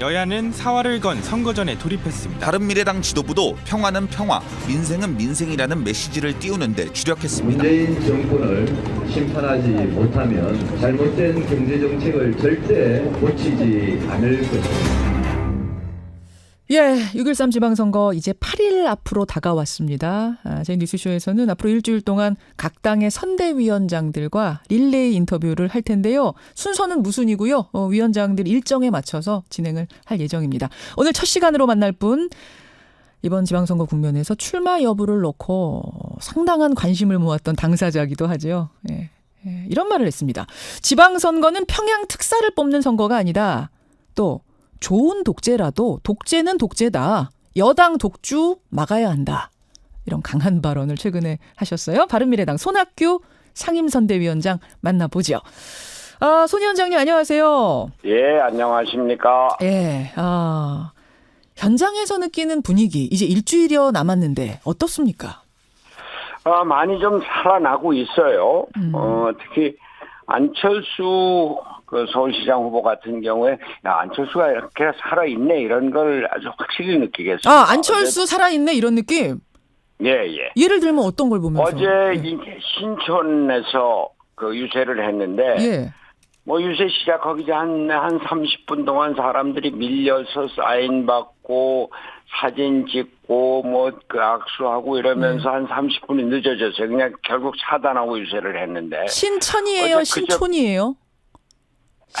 여야는 사활을 건 선거전에 돌입했습니다. 바른미래당 지도부도 평화는 평화, 민생은 민생이라는 메시지를 띄우는데 주력했습니다. 문재인 정권을 심판하지 못하면 잘못된 경제 정책을 절대 고치지 않을 것입니다. 예, 6.13 지방선거 이제 8일 앞으로 다가왔습니다. 아, 저희 뉴스쇼에서는 앞으로 일주일 동안 각 당의 선대위원장들과 릴레이 인터뷰를 할 텐데요. 순서는 무순이고요. 어, 위원장들 일정에 맞춰서 진행을 할 예정입니다. 오늘 첫 시간으로 만날 분 이번 지방선거 국면에서 출마 여부를 놓고 상당한 관심을 모았던 당사자기도 하죠. 예, 예, 이런 말을 했습니다. 지방선거는 평양 특사를 뽑는 선거가 아니다. 또 좋은 독재라도 독재는 독재다. 여당 독주 막아야 한다. 이런 강한 발언을 최근에 하셨어요. 바른미래당 손학규 상임선대위원장 만나보죠. 아, 손 위원장님 안녕하세요. 예, 안녕하십니까. 예, 아, 현장에서 느끼는 분위기 이제 일주일여 남았는데 어떻습니까? 어, 많이 좀 살아나고 있어요. 음. 어, 특히 안철수 그 서울시장 후보 같은 경우에 야, 안철수가 이렇게 살아있네 이런 걸 아주 확실히 느끼겠습니다. 아, 안철수 살아있네 이런 느낌? 예, 예. 예를 들면 어떤 걸 보면서? 어제 이 신촌에서 그 유세를 했는데 예. 뭐 유세 시작하기 전한 30분 동안 사람들이 밀려서 사인 받고 사진 찍고 뭐 그 악수하고 이러면서 한 30분이 늦어졌어요. 그냥 결국 차단하고 유세를 했는데 신천이에요, 신촌이에요?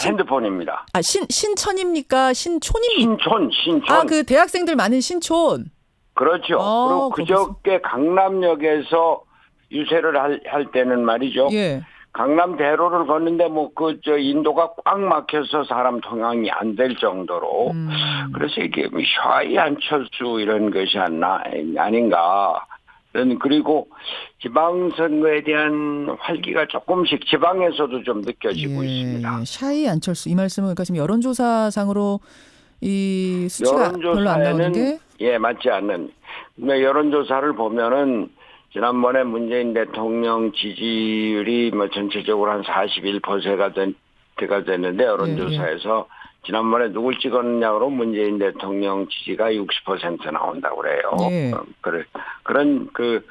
핸드폰입니다. 아, 신, 신천입니까? 신촌입니까? 신촌, 신촌. 아, 그 대학생들 많은 신촌. 그렇죠. 어, 그리고 그저께 강남역에서 유세를 할, 할 때는 말이죠. 예. 강남 대로를 걷는데 뭐 그 저 인도가 꽉 막혀서 사람 통행이 안 될 정도로 음. 그래서 이게 뭐 샤이 안철수 이런 것이 아나 아닌가. 그런- 그리고 지방선거에 대한 활기가 조금씩 지방에서도 좀 느껴지고 있습니다. 예, 샤이 안철수 이 말씀은 그러니까 지금 여론조사상으로 이 수치가 별로 안 나오는 게 여론조사에는 예 맞지 않는. 근데 여론조사를 보면은 지난번에 문재인 대통령 지지율이 뭐 전체적으로 한 41%가 된가 됐는데 여론조사에서 지난번에 누굴 찍었느냐로 문재인 대통령 지지가 60% 나온다고 그래요. 예. 어, 그래 그런 그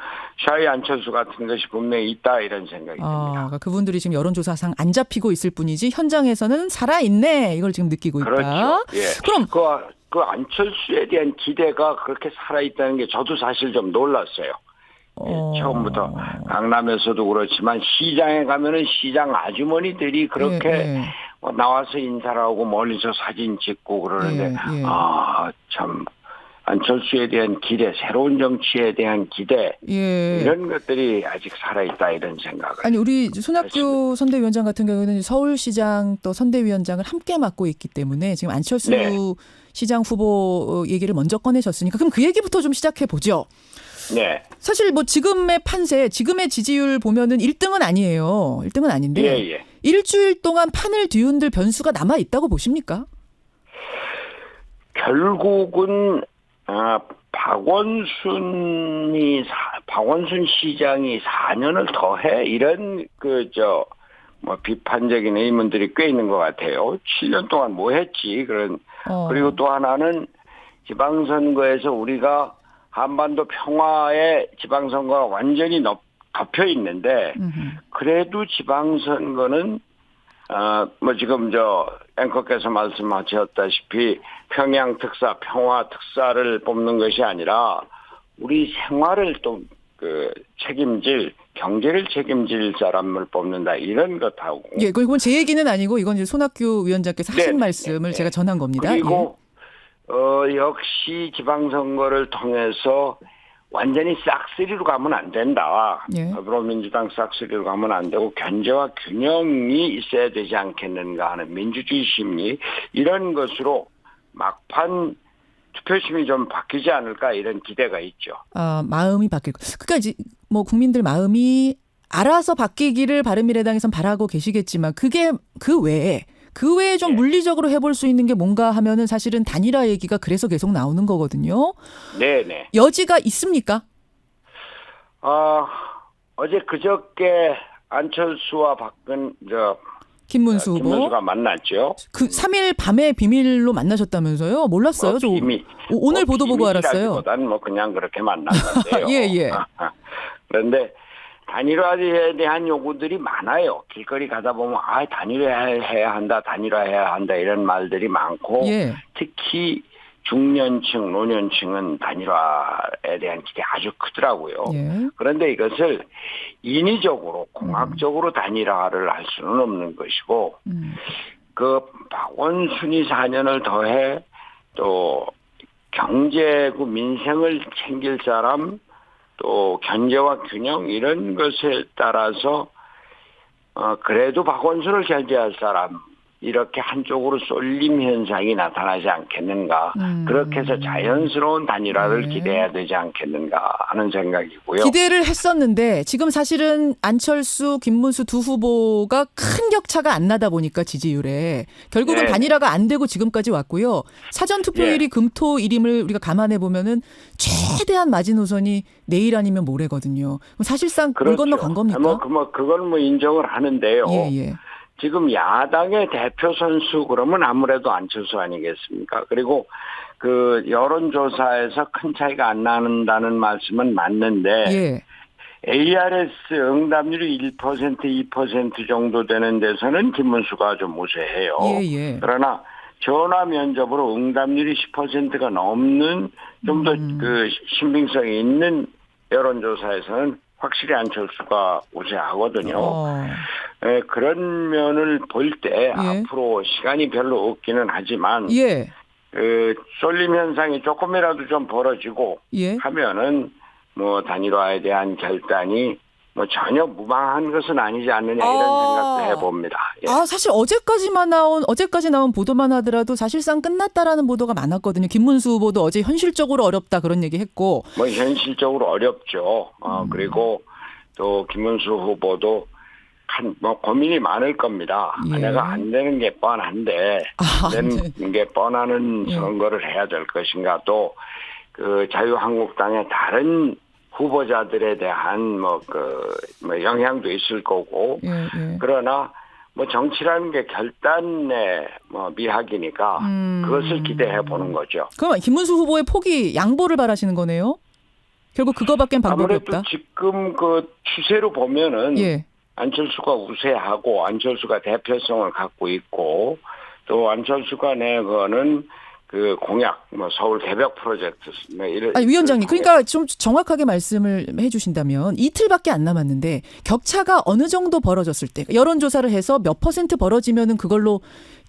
샤이 안철수 같은 것이 분명히 있다 이런 생각이 아, 듭니다. 그러니까 그분들이 지금 여론조사상 안 잡히고 있을 뿐이지 현장에서는 살아있네 이걸 지금 느끼고 있다. 그렇죠. 예. 그럼 그, 그 안철수에 대한 기대가 그렇게 살아있다는 게 저도 사실 좀 놀랐어요. 예, 어, 처음부터 강남에서도 그렇지만 시장에 가면은 시장 아주머니들이 그렇게 예, 예. 뭐 나와서 인사를 하고 멀리서 사진 찍고 그러는데 예, 예. 아참 안철수에 대한 기대, 새로운 정치에 대한 기대 예. 이런 것들이 아직 살아있다 이런 생각을. 아니 우리 손학규. 선대위원장 같은 경우는 서울시장 또 선대위원장을 함께 맡고 있기 때문에 지금 안철수 네. 시장 후보 얘기를 먼저 꺼내셨으니까 그럼 그 얘기부터 좀 시작해 보죠. 네, 사실 뭐 지금의 판세, 지금의 지지율 보면은 1등은 아니에요. 1등은 아닌데 예, 예. 일주일 동안 판을 뒤흔들 변수가 남아 있다고 보십니까? 결국은 아, 박원순이 사- 박원순 시장이 4년을 더해 이런 그저 뭐 비판적인 의문들이 꽤 있는 것 같아요. 7년 동안 뭐 했지 그런 어. 그리고 또 하나는 지방선거에서 우리가 한반도 평화의 지방선거가 완전히 덮, 덮여 있는데. 그래도 지방선거는 어, 뭐 지금 저 앵커께서 말씀하셨다시피 평양 특사, 평화 특사를 뽑는 것이 아니라 우리 생활을 또 그 책임질 경제를 책임질 사람을 뽑는다 이런 것하고 예, 그건 제 얘기는 아니고 이건 이제 손학규 위원장께서 하신 네, 네, 말씀을 네. 제가 전한 겁니다. 그리고 어 역시 지방선거를 통해서 완전히 싹쓸이로 가면 안 된다. 예. 더불어민주당 싹쓸이로 가면 안 되고 견제와 균형이 있어야 되지 않겠는가 하는 민주주의 심리 이런 것으로 막판 투표심이 좀 바뀌지 않을까 이런 기대가 있죠. 아, 마음이 바뀔 거. 그러니까 이제 뭐 국민들 마음이 알아서 바뀌기를 바른미래당에선 바라고 계시겠지만 그게 그 외에 그 외에 좀 네. 물리적으로 해볼 수 있는 게 뭔가 하면은 사실은 단일화 얘기가 그래서 계속 나오는 거거든요. 네 네. 여지가 있습니까? 어, 어제 그저께 안철수와 박근 저 김문수 후보. 김문수가 만났죠. 그 3일 밤에 비밀로 만나셨다면서요? 몰랐어요. 뭐 저 비밀, 오- 오늘 뭐 보도 보고 알았어요. 비밀이라기보다는 뭐 그냥 그렇게 만난 건데요. 예, 예. 그런데 단일화에 대한 요구들이 많아요. 길거리 가다 보면 아 단일화해야 한다, 단일화해야 한다 이런 말들이 많고 예. 특히 중년층, 노년층은 단일화에 대한 기대 아주 크더라고요. 예. 그런데 이것을 인위적으로 공학적으로 단일화를 할 수는 없는 것이고 음. 그 박원순이 4년을 더해 또 경제고 민생을 챙길 사람 또 견제와 균형 이런 것에 따라서 어 그래도 박원순을 견제할 사람 이렇게 한쪽으로 쏠림 현상이 나타나지 않겠는가 음. 그렇게 해서 자연스러운 단일화를 네. 기대해야 되지 않겠는가 하는 생각이고요. 기대를 했었는데 지금 사실은 안철수, 김문수 두 후보가 큰 격차가 안 나다 보니까 지지율에 결국은 네. 단일화가 안 되고 지금까지 왔고요. 사전 투표일이 예. 금토일임을 우리가 감안해 보면은 최대한 마지노선이 내일 아니면 모레거든요. 사실상 물 건너 간 겁니까? 뭐, 그, 뭐, 그건 뭐 인정을 하는데요. 예, 예. 지금 야당의 대표 선수 그러면 아무래도 안철수 아니겠습니까? 그리고 그 여론조사에서 큰 차이가 안 나는다는 말씀은 맞는데 예. ARS 응답률이 1% 2% 정도 되는 데서는 김문수가 좀 우세해요. 예, 예. 그러나 전화 면접으로 응답률이 10%가 넘는 좀더 음. 그 신빙성이 있는 여론조사에서는 확실히 안철수가 우세하거든요. 어. 예, 그런 면을 볼때 예. 앞으로 시간이 별로 없기는 하지만 예. 그 쏠림 현상이 조금이라도 좀 벌어지고 예. 하면은 뭐 단일화에 대한 결단이 뭐 전혀 무방한 것은 아니지 않느냐 이런 아. 생각도 해봅니다. 예. 아, 사실 어제까지만 나온, 어제까지 나온 보도만 하더라도 사실상 끝났다라는 보도가 많았거든요. 김문수 후보도 어제 현실적으로 어렵다 그런 얘기 했고. 뭐 현실적으로 어렵죠. 어, 음. 그리고 또 김문수 후보도 한 뭐 고민이 많을 겁니다. 예. 내가 안 되는 게 뻔한데 아, 안 네. 되는 게 뻔하는 예. 선거를 해야 될 것인가 또 그 자유한국당의 다른 후보자들에 대한 뭐 그 뭐 영향도 있을 거고 예, 예. 그러나 뭐 정치라는 게 결단의 뭐 미학이니까 음. 그것을 기대해 보는 거죠. 그럼 김문수 후보의 포기 양보를 바라시는 거네요? 결국 그거밖엔 방법이 아무래도 없다. 지금 그 추세로 보면은 예. 안철수가 우세하고 안철수가 대표성을 갖고 있고 또 안철수가 내거는 그 공약 뭐 서울 개벽 프로젝트 뭐 이런 아니 위원장님, 그러니까 좀 정확하게 말씀을 해주신다면 이틀밖에 안 남았는데 격차가 어느 정도 벌어졌을 때 여론 조사를 해서 몇 퍼센트 벌어지면은 그걸로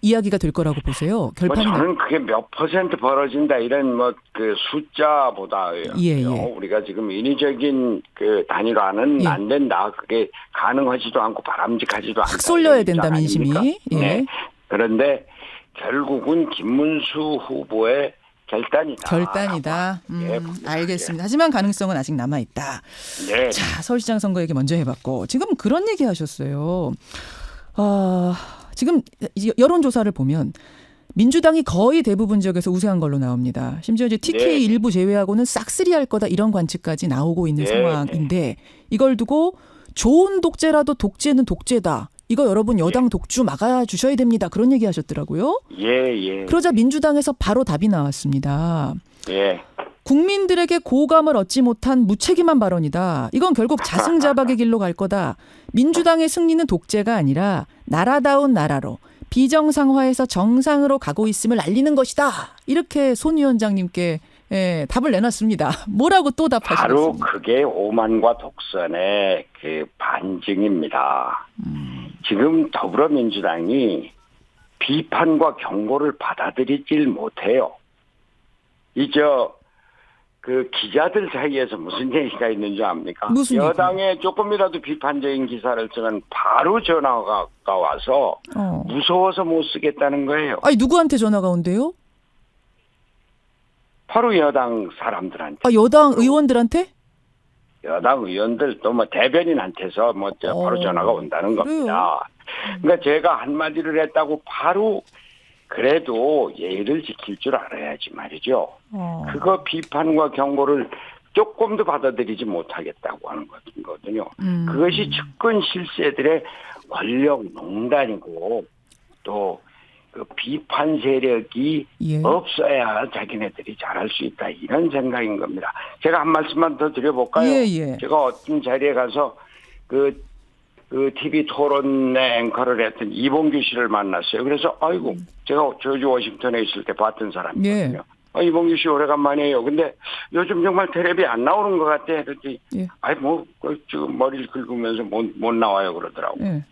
이야기가 될 거라고 보세요. 뭐 결판이 나. 저는 그게 몇 퍼센트 벌어진다 이런 뭐 그 숫자보다 예, 예. 우리가 지금 인위적인 그 단일화는 예. 안 된다. 그게 가능하지도 않고 바람직하지도 않다. 확 쏠려야 된다, 민심이. 예. 네. 그런데 결국은 김문수 후보의 결단이다. 결단이다. 음, 예, 알겠습니다. 하지만 가능성은 아직 남아 있다. 네. 자, 서울시장 선거 얘기 먼저 해봤고 지금 그런 얘기 하셨어요. 아, 지금 이 여론 조사를 보면 민주당이 거의 대부분 지역에서 우세한 걸로 나옵니다. 심지어 이제 TK 네. 일부 제외하고는 싹쓸이 할 거다 이런 관측까지 나오고 있는 네, 상황인데 이걸 두고 좋은 독재라도 독재는 독재다. 이거 여러분 여당 독주 막아 주셔야 됩니다. 그런 얘기 하셨더라고요. 예, 예. 그러자 민주당에서 바로 답이 나왔습니다. 예. 국민들에게 고감을 얻지 못한 무책임한 발언이다. 이건 결국 자승자박의 길로 갈 거다. 민주당의 승리는 독재가 아니라 나라다운 나라로 비정상화해서 정상으로 가고 있음을 알리는 것이다. 이렇게 손 위원장님께 예, 답을 내놨습니다. 뭐라고 또 바로 답하시겠습니까? 그게 오만과 독선의 그 반증입니다. 지금 더불어민주당이 비판과 경고를 받아들이질 못해요. 이저 그 기자들 사이에서 무슨 얘기가 있는 줄 압니까? 여당에 조금이라도 비판적인 기사를 쓰면 바로 전화가 와서 어. 무서워서 못 쓰겠다는 거예요. 아니 누구한테 전화가 온대요? 바로 여당 사람들한테. 아, 여당 의원들한테? 여당 의원들 또뭐 대변인한테서 뭐저 바로 어, 전화가 온다는 그래요? 겁니다. 그러니까 제가 한마디를 했다고 바로 그래도 예의를 지킬 줄 알아야지 말이죠. 어. 그거 비판과 경고를 조금도 받아들이지 못하겠다고 하는 거거든요. 음. 그것이 측근 실세들의 권력 농단이고 또 그 비판 세력이 예. 없어야 자기네들이 잘할 수 있다 이런 생각인 겁니다. 제가 한 말씀만 더 드려볼까요? 예, 예. 제가 어떤 자리에 가서 그, 그 TV 토론의 앵커를 했던 이봉규 씨를 만났어요. 그래서 아이고 제가 저주 워싱턴에 있을 때 봤던 사람이거든요. 예. 아, 이봉규 씨 오래간만이에요. 근데 요즘 정말 텔레비 안 나오는 것 같아. 그랬더니 예. 아이 뭐 그, 지금 머리를 긁으면서 못, 못 나와요 그러더라고. 예.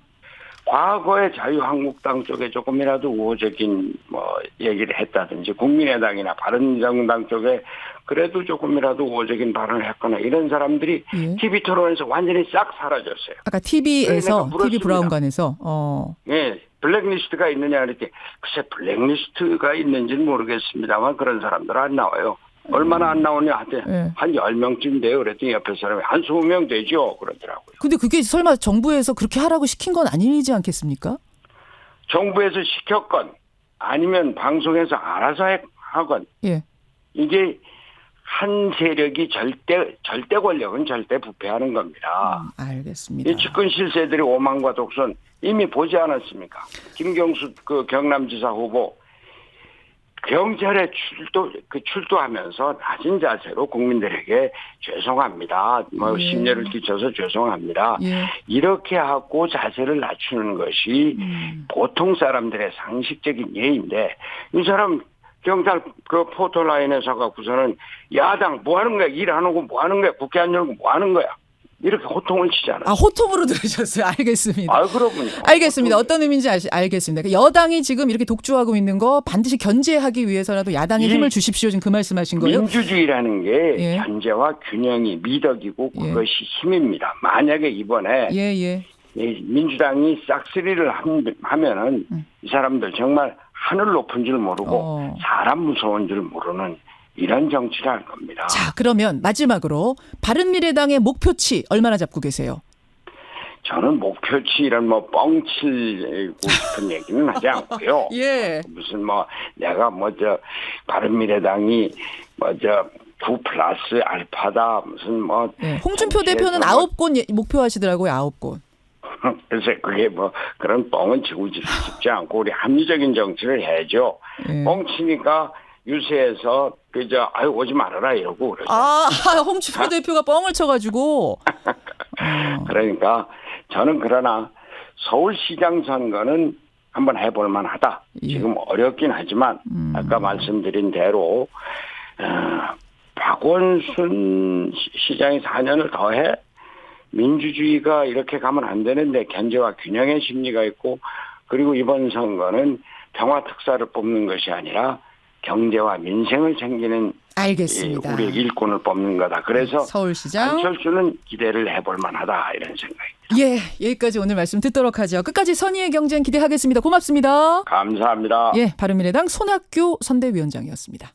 과거에 자유한국당 쪽에 조금이라도 우호적인 뭐 얘기를 했다든지 국민의당이나 바른정당 쪽에 그래도 조금이라도 우호적인 발언을 했거나 이런 사람들이 예. TV 토론에서 완전히 싹 사라졌어요. 아까 TV에서 그러니까 TV 물었습니다. 브라운관에서 어. 예, 블랙리스트가 있느냐 그랬더니 글쎄 블랙리스트가 있는지는 모르겠습니다만 그런 사람들 안 나와요. 얼마나 안 나오냐 하더니 예. 한 10명쯤 돼요. 그랬더니 옆에 사람이 한 20명 되죠. 그러더라고요. 근데 그게 설마 정부에서 그렇게 하라고 시킨 건 아니지 않겠습니까? 정부에서 시켰건 아니면 방송에서 알아서 해- 하건 예. 이게 한 세력이 절대 절대 권력은 절대 부패하는 겁니다. 알겠습니다. 이 집권 실세들의 오만과 독선 이미 보지 않았습니까? 김경수 그 경남지사 후보 경찰에 출도 그 출두하면서 낮은 자세로 국민들에게 죄송합니다. 뭐 예. 심려를 끼쳐서 죄송합니다. 예. 이렇게 하고 자세를 낮추는 것이 음. 보통 사람들의 상식적인 예인데 이 사람 경찰 그 포토 라인에서 갖고서는 야당 뭐 하는 거야 일 안 하고 뭐 하는 거야 국회 안 열고 뭐 하는 거야 이렇게 호통을 치잖아요. 아 호통으로 들으셨어요. 알겠습니다. 아, 그러군요. 알겠습니다. 어떤 의미인지 아시, 알겠습니다. 그러니까 여당이 지금 이렇게 독주하고 있는 거 반드시 견제하기 위해서라도 야당에 이 힘을 주십시오. 지금 그 말씀하신 거예요? 민주주의라는 게 예. 견제와 균형이 미덕이고 예. 그것이 힘입니다. 만약에 이번에 예, 예. 이 민주당이 싹쓸이를 함- 하면은 이 사람들 정말 하늘 높은 줄 모르고 음. 어. 사람 무서운 줄 모르는 이런 정치를 할 겁니다. 자, 그러면 마지막으로 바른미래당의 목표치 얼마나 잡고 계세요? 저는 목표치 이런 뭐 뻥치고 싶은 얘기는 하지 않고요. 예. 무슨 뭐 내가 뭐저 바른미래당이 뭐저9 플러스 알파다 무슨 뭐 예. 홍준표 대표는 뭐 아홉 곳 예- 목표하시더라고요. 아홉 곳. 그래서 그게 뭐 그런 뻥은 치고 싶지 않고 우리 합리적인 정치를 해야죠. 예. 뻥치니까 유세에서 그저 아유 오지 말아라 이러고 그러죠. 아, 홍준표 대표가 뻥을 쳐가지고. 어. 그러니까 저는 그러나 서울시장 선거는 한번 해볼 만하다. 예. 지금 어렵긴 하지만 음. 아까 말씀드린 대로 어, 박원순 시- 시장이 4년을 더해 민주주의가 이렇게 가면 안 되는데 견제와 균형의 심리가 있고 그리고 이번 선거는 평화 특사를 뽑는 것이 아니라 경제와 민생을 챙기는 이 알겠습니다. 우리 일꾼을 뽑는 거다. 그래서 서울시장. 안철수는 기대를 해볼 만하다 이런 생각이. 예, 여기까지 오늘 말씀 듣도록 하죠. 끝까지 선의의 경쟁 기대하겠습니다. 고맙습니다. 감사합니다. 예, 바른미래당 손학규 선대위원장이었습니다.